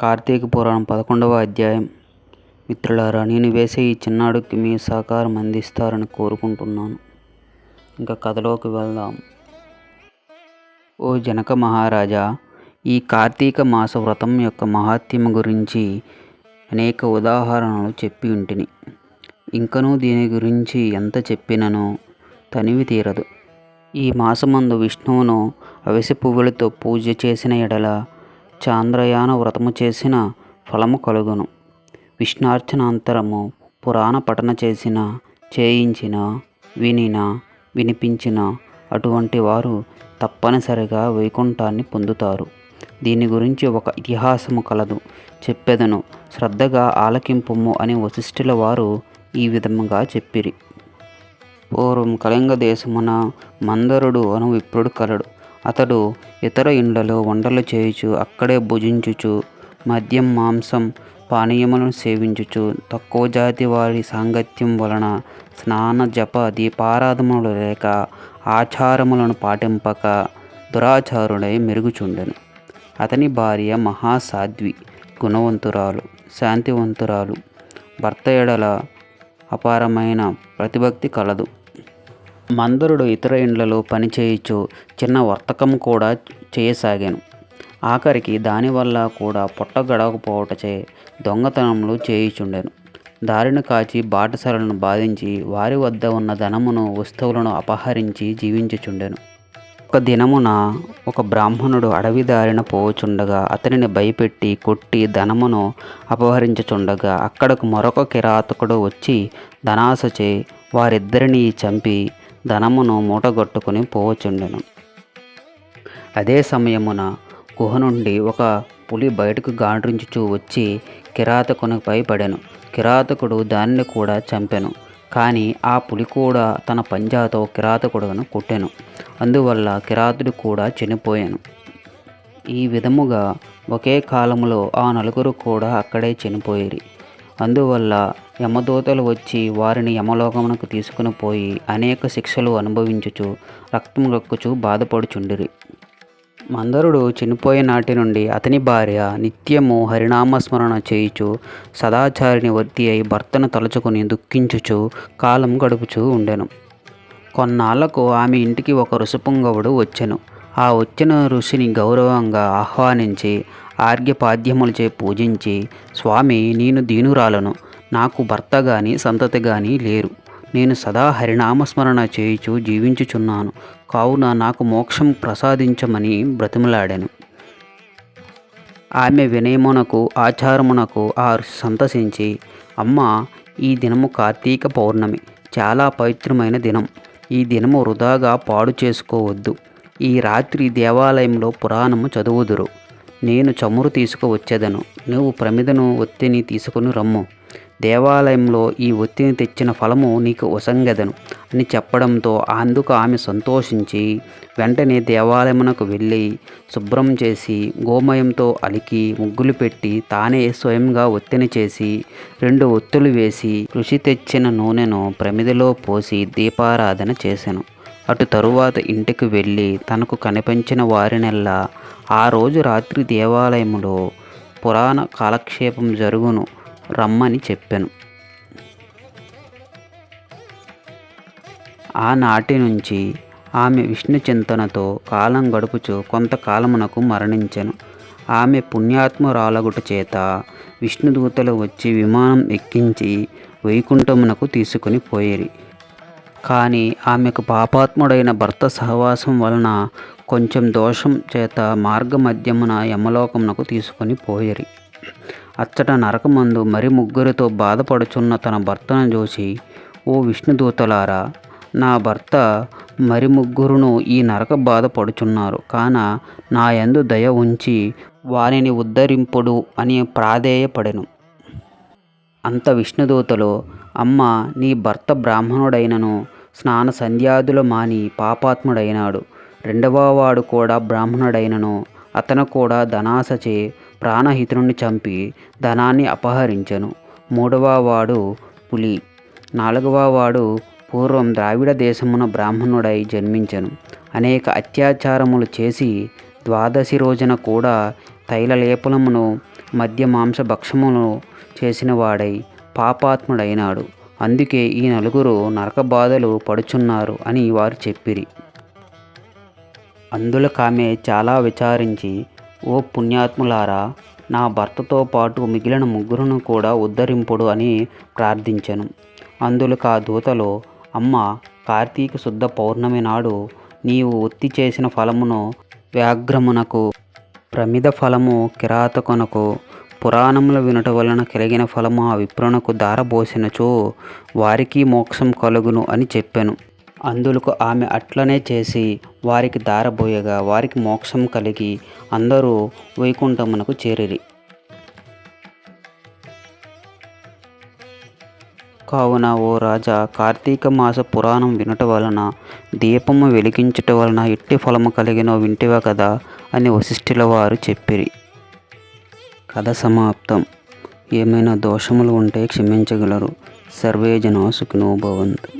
కార్తీక పురాణం పదకొండవ అధ్యాయం. మిత్రులారా నేను వేసే ఈ చిన్నాడుకి మీ సహకారం అందిస్తారని కోరుకుంటున్నాను. ఇంకా కథలోకి వెళ్దాం. ఓ జనక మహారాజా ఈ కార్తీక మాస వ్రతం యొక్క మహాత్యం గురించి అనేక ఉదాహరణలు చెప్పి ఉంటిని. ఇంకనూ దీని గురించి ఎంత చెప్పినను తనివి తీరదు. ఈ మాసమందు విష్ణువును అవిసె పువ్వులతో పూజ చేసిన ఎడల చాంద్రయాన వ్రతము చేసిన ఫలము కలుగును. విష్ణార్చనాంతరము పురాణ పఠన చేసిన చేయించిన వినిన వినిపించిన అటువంటి వారు తప్పనిసరిగా వైకుంఠాన్ని పొందుతారు. దీని గురించి ఒక ఇతిహాసము కలదు. చెప్పెదను. శ్రద్ధగా ఆలకింపుము అని వశిష్ఠుల వారు ఈ విధముగా చెప్పిరి. పూర్వం కళింగ దేశమున మందరుడు అను విప్రుడు కలడు. అతడు ఇతర ఇండ్లలో వంటలు చేయుచు అక్కడే భుజించుచు మద్యం మాంసం పానీయములను సేవించుచు తక్కువ జాతి వారి సాంగత్యం వలన స్నాన జప దీపారాధములు లేక ఆచారములను పాటింపక దురాచారుడై మెరుగుచుండెను. అతని భార్య మహాసాధ్వి గుణవంతురాలు శాంతివంతురాలు భర్త ఎడల అపారమైన ప్రతిభక్తి కలదు. మందరుడు ఇతర ఇండ్లలో పనిచేయచ్చు చిన్న వర్తకం కూడా చేయసాగాను. ఆఖరికి దానివల్ల కూడా పొట్ట గడవకపోవటచే దొంగతనములు చేయుచుండెను. దారిని కాచి బాటసారులను బాధించి వారి వద్ద ఉన్న ధనమును వస్తువులను అపహరించి జీవించుచుండెను. ఒక దినమున ఒక బ్రాహ్మణుడు అడవి దారిన పోవుచుండగా అతనిని భయపెట్టి కొట్టి ధనమును అపహరించుచుండగా అక్కడకు మరొక కిరాతకుడు వచ్చి ధనాశచే వారిద్దరినీ చంపి ధనమును మూటగొట్టుకుని పోవచుండెను అదే సమయమున గుహ నుండి ఒక పులి బయటకు గాండ్రించుచూ వచ్చి కిరాతకునిపై పడెను. కిరాతకుడు దానిని కూడా చంపెను. కానీ ఆ పులి కూడా తన పంజాతో కిరాతకుడును కొట్టెను. అందువల్ల కిరాతుడు కూడా చనిపోయాను. ఈ విధముగా ఒకే కాలంలో ఆ నలుగురు కూడా అక్కడే చనిపోయేరి. అందువల్ల యమదూతలు వచ్చి వారిని యమలోకమునకు తీసుకుని పోయి అనేక శిక్షలు అనుభవించుచు రక్తం రక్కుచు బాధపడుచుండిరి. మందరుడు చనిపోయే నాటి నుండి అతని భార్య నిత్యము హరినామస్మరణ చేయుచు సదాచారిని వర్తి అయి భర్తను తలుచుకుని దుఃఖించుచు కాలం గడుపుచూ ఉండెను. కొన్నాళ్ళకు ఆమె ఇంటికి ఒక ఋషుపుంగవుడు వచ్చెను. ఆ వచ్చిన ఋషిని గౌరవంగా ఆహ్వానించి ఆర్ఘ్యపాద్యములచే పూజించి స్వామి నేను దీనురాలను. నాకు భర్త గాని సంతతి గాని లేరు. నేను సదా హరినామస్మరణ చేయుచు జీవించుచున్నాను. కావున నాకు మోక్షం ప్రసాదించమని బ్రతిమలాడాను. ఆమె వినయమునకు ఆచారమునకు ఆ సంతసించి అమ్మ ఈ దినము కార్తీక పౌర్ణమి. చాలా పవిత్రమైన దినం. ఈ దినము వృధాగా పాడు చేసుకోవద్దు. ఈ రాత్రి దేవాలయంలో పురాణము చదువుదురు. నేను చమురు తీసుకువచ్చేదను. నువ్వు ప్రమిదను ఒత్తిని తీసుకుని రమ్ము. దేవాలయంలో ఈ ఒత్తిని తెచ్చిన ఫలము నీకు వసంగదను అని చెప్పడంతో అందుకు ఆమె సంతోషించి వెంటనే దేవాలయమునకు వెళ్ళి శుభ్రం చేసి గోమయంతో అలికి ముగ్గులు పెట్టి తానే స్వయంగా ఒత్తిని చేసి రెండు ఒత్తులు వేసి ఋషి తెచ్చిన నూనెను ప్రమిదలో పోసి దీపారాధన చేశాను అటు తరువాత ఇంటికి వెళ్ళి తనకు కనిపించిన వారినెల్లా ఆ రోజు రాత్రి దేవాలయంలో పురాణ కాలక్షేపం జరుగును రమ్మని చెప్పాను. ఆనాటి నుంచి ఆమె విష్ణు చింతనతో కాలం గడుపుచు కొంతకాలమునకు మరణించెను. ఆమె పుణ్యాత్మరాలగుట చేత విష్ణుదూతలు వచ్చి విమానం ఎక్కించి వైకుంఠమునకు తీసుకుని పోయేరి. కానీ ఆమెకు పాపాత్ముడైన భర్త సహవాసం వలన కొంచెం దోషం చేత మార్గమధ్యమున యమలోకమునకు తీసుకొని పోయిరి. అచ్చట నరకమందు మరి ముగ్గురితో బాధపడుచున్న తన భర్తను చూసి ఓ విష్ణుదూతలారా నా భర్త మరి ముగ్గురును ఈ నరక బాధ పడుచున్నారు. కాన నా యందు దయ ఉంచి వారిని ఉద్ధరింపుడు అని ప్రాధేయపడెను. అంత విష్ణుదూతలు అమ్మ నీ భర్త బ్రాహ్మణుడైనను స్నాన సంధ్యాదులు మాని పాపాత్ముడైనాడు. రెండవ వాడు కూడా బ్రాహ్మణుడైనను అతను కూడా ధనాశచే ప్రాణహితుని చంపి ధనాన్ని అపహరించెను. మూడవ వాడు పులి. నాలుగవ వాడు పూర్వం ద్రావిడ దేశమున బ్రాహ్మణుడై జన్మించెను. అనేక అత్యాచారములు చేసి ద్వాదశి రోజున కూడా తైలలేపనమును మద్య మాంస భక్షమును పాపాత్ముడైనాడు. అందుకే ఈ నలుగురు నరక బాధలు పడుచున్నారు అని వారు చెప్పిరి. అందులకామె చాలా విచారించి ఓ పుణ్యాత్ములారా నా భర్తతో పాటు మిగిలిన ముగ్గురును కూడా ఉద్ధరింపుడు అని ప్రార్థించెను. అందులకు ఆ దూతలో అమ్మ కార్తీక శుద్ధ పౌర్ణమి నాడు నీవు ఒత్తి చేసిన ఫలమును వ్యాఘ్రమునకు ప్రమిద ఫలము కిరాతకునకు పురాణములు వినుట వలన కలిగిన ఫలము ఆ విప్రునకు దారబోసినచో వారికి మోక్షం కలుగును అని చెప్పాను. అందులకు ఆమె అట్లనే చేసి వారికి దారబోయగా వారికి మోక్షం కలిగి అందరూ వైకుంఠమునకు చేరిరి. కావున ఓ రాజా కార్తీక మాస పురాణం వినుట వలన దీపము వెలిగించుట వలన ఎట్టి ఫలము కలిగినో వింటివా కదా అని వశిష్ఠుల వారు చెప్పిరి. కథ సమాప్తం. ఏమైనా దోషములు ఉంటే క్షమించగలరు. సర్వే జనా సుఖినో భవంతు.